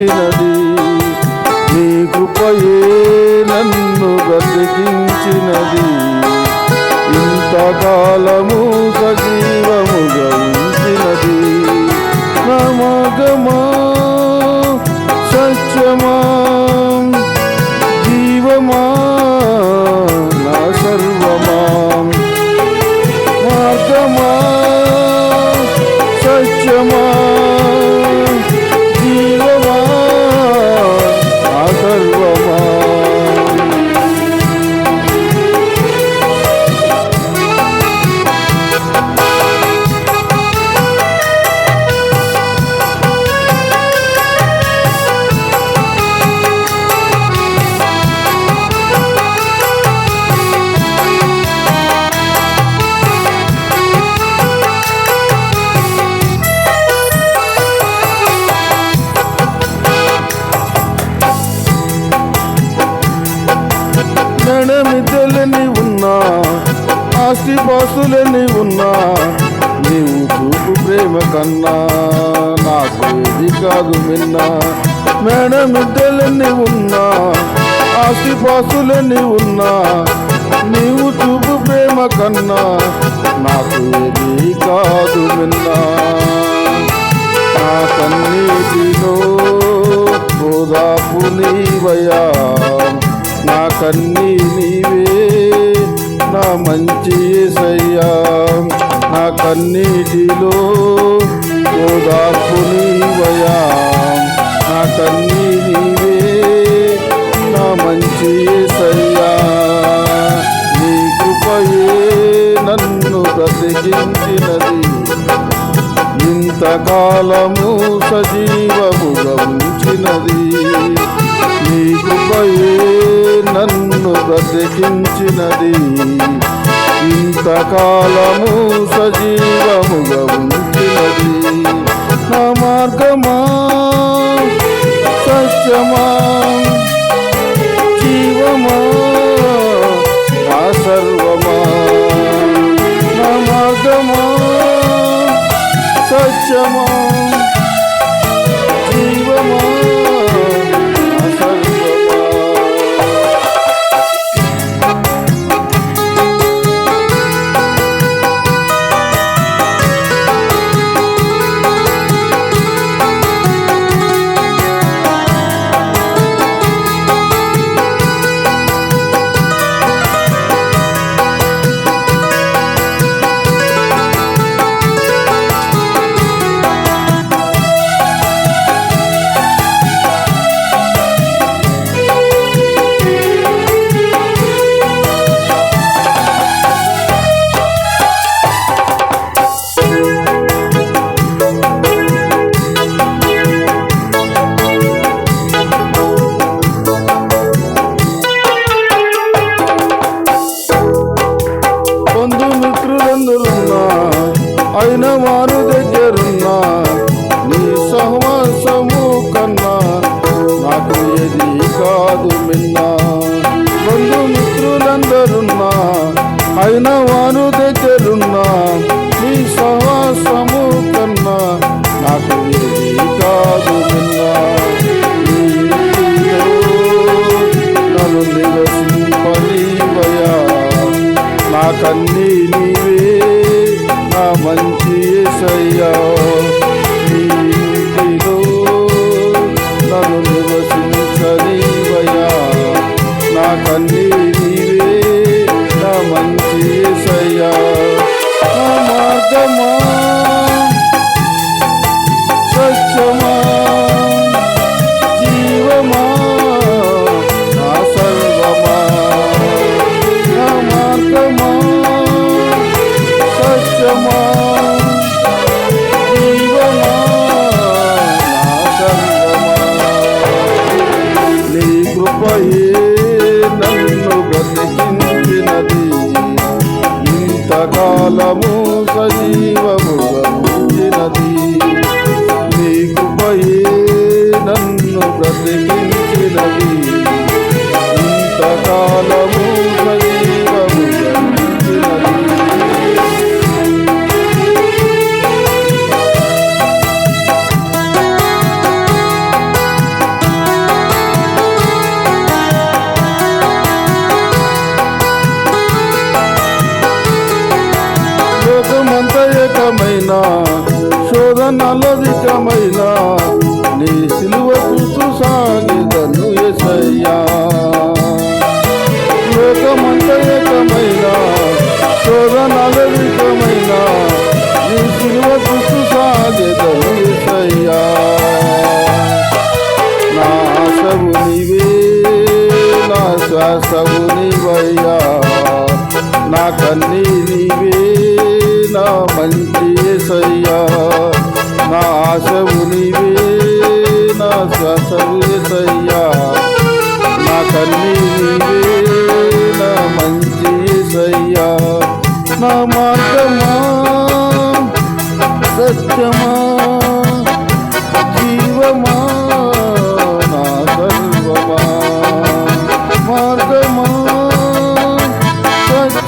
బ్రతికించినది నీ కృపయే నన్ను బ్రతికించినది. ఇంతకాలము సజీవముగా ఉంచినది. నమగమా ఆస్తి పాసులని ఉన్నా నీవు చూపు ప్రేమ కన్నా నాకు ఏది కాదు మిన్నా. మేడమిద్దలని ఉన్నా ఆస్తి పాసులని ఉన్నా నీవు చూపు ప్రేమ కన్నా నాకు ఏది కాదు మిన్నా. నా కన్నీటిలో గోదాపు నీవయ్యా నా కన్నీ నీవే. మంచి ఏసయ్యా నా కన్నీటిలో గోదాపు నీవయా నా కన్నీ నీవే నా మంచి ఏసయ్యా నీ కృపయే నన్ను బ్రతికించినది. ఇంతకాలము సజీ నన్ను బ్రతికించినది ఇంతకాలము సజీవముగా ఉంచినది. నా మార్గమా? సత్యమా? జీవమా? నా సర్వమా? నా మార్గమా? సత్యమా? వారు దగ్గరున్నా నీ సహవాసము కన్నా నాకు ఏది కాదు మిన్నా. బంధుమిత్రులందరున్నా అయిన వారు దగ్గరున్నా నీ సహవాసము కన్నా నాకు ఏది కాదు మిన్నా. నన్ను నివసింపనీవయా నా కన్నీ నీవే నా మంచి ఏసయ్యా నీ ఇంటిలో నన్ను నివసించనివయా నా కన్నీ శ్వాసవు నా కన్నీరివే నా మంచి ఏసయ్యా. నా ఆశవునివే నా శ్వాసవు ఏసయ్యా. నా కన్నీరివే నా మంచి ఏసయ్యా. నా మార్గమా సత్యమా జీవమా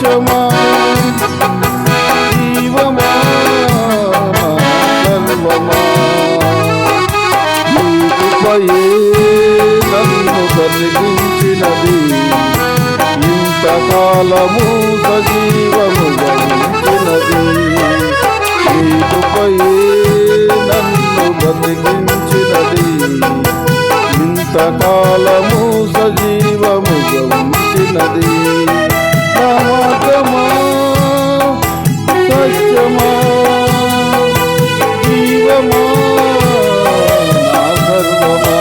సత్యమా జీవమా సర్వమా నీకుపయే నన్ను కలిగించినది ఇంతకాలము సజీవ సత్యమా జీవమా? నా సర్వమా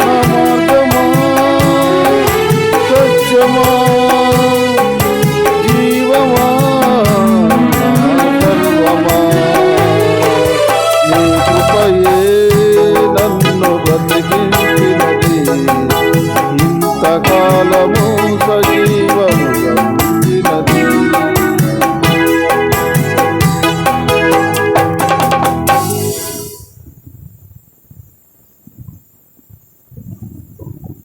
నా మార్గమా సత్యమా జీవమా? నా సర్వమా నీ కృపయే నన్ను బ్రతికించినది. ఇంతకాలము